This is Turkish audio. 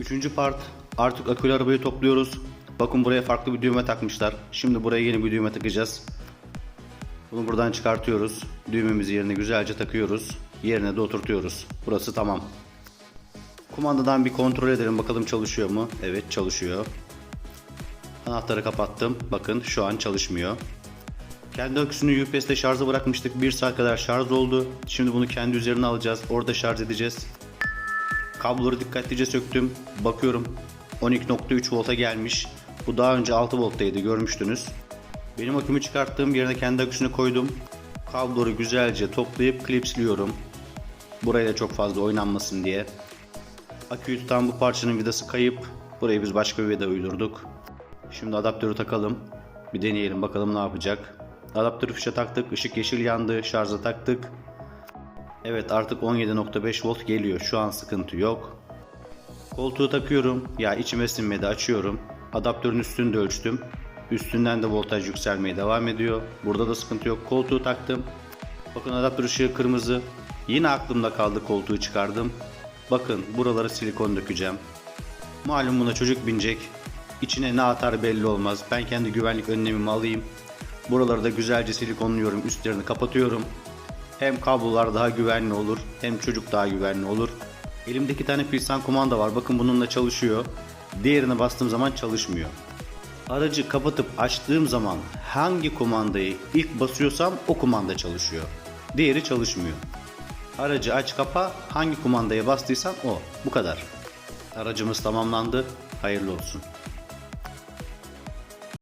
Üçüncü part. Artık akülü arabayı topluyoruz. Bakın buraya farklı bir düğme takmışlar. Şimdi buraya yeni bir düğme takacağız. Bunu buradan çıkartıyoruz. Düğmemizi yerine güzelce takıyoruz. Yerine de oturtuyoruz. Burası tamam. Kumandadan bir kontrol edelim bakalım çalışıyor mu? Evet çalışıyor. Anahtarı kapattım. Bakın şu an çalışmıyor. Kendi aküsünü UPS'te şarja bırakmıştık. 1 saat kadar şarj oldu. Şimdi bunu kendi üzerine alacağız. Orada şarj edeceğiz. Kabloları dikkatlice söktüm. Bakıyorum 12.3 volta gelmiş. Bu daha önce 6 volttaydı görmüştünüz. Benim akümü çıkarttığım yerine kendi aküsünü koydum. Kabloları güzelce toplayıp klipsliyorum. Buraya da çok fazla oynanmasın diye. Aküyü tutan bu parçanın vidası kayıp. Buraya biz başka bir vida uydurduk. Şimdi adaptörü takalım. Bir deneyelim bakalım ne yapacak. Adaptörü fişe taktık. ışık yeşil yandı. Şarja taktık. Evet artık 17.5 volt geliyor. Şu an sıkıntı yok. Koltuğu takıyorum. Ya içime sinmedi açıyorum. Adaptörün üstünü de ölçtüm. Üstünden de voltaj yükselmeye devam ediyor. Burada da sıkıntı yok. Koltuğu taktım. Bakın adaptör ışığı kırmızı. Yine aklımda kaldı koltuğu çıkardım. Bakın buralara silikon dökeceğim. Malum buna çocuk binecek. İçine ne atar belli olmaz. Ben kendi güvenlik önlemimi alayım. Buraları da güzelce silikonluyorum. Üstlerini kapatıyorum. Hem kablolar daha güvenli olur hem çocuk daha güvenli olur. Elimde iki tane pilsan kumanda var. Bakın bununla çalışıyor. Diğerine bastığım zaman çalışmıyor. Aracı kapatıp açtığım zaman hangi kumandayı ilk basıyorsam o kumanda çalışıyor. Diğeri çalışmıyor. Aracı aç kapa hangi kumandaya bastıysan o. Bu kadar. Aracımız tamamlandı. Hayırlı olsun.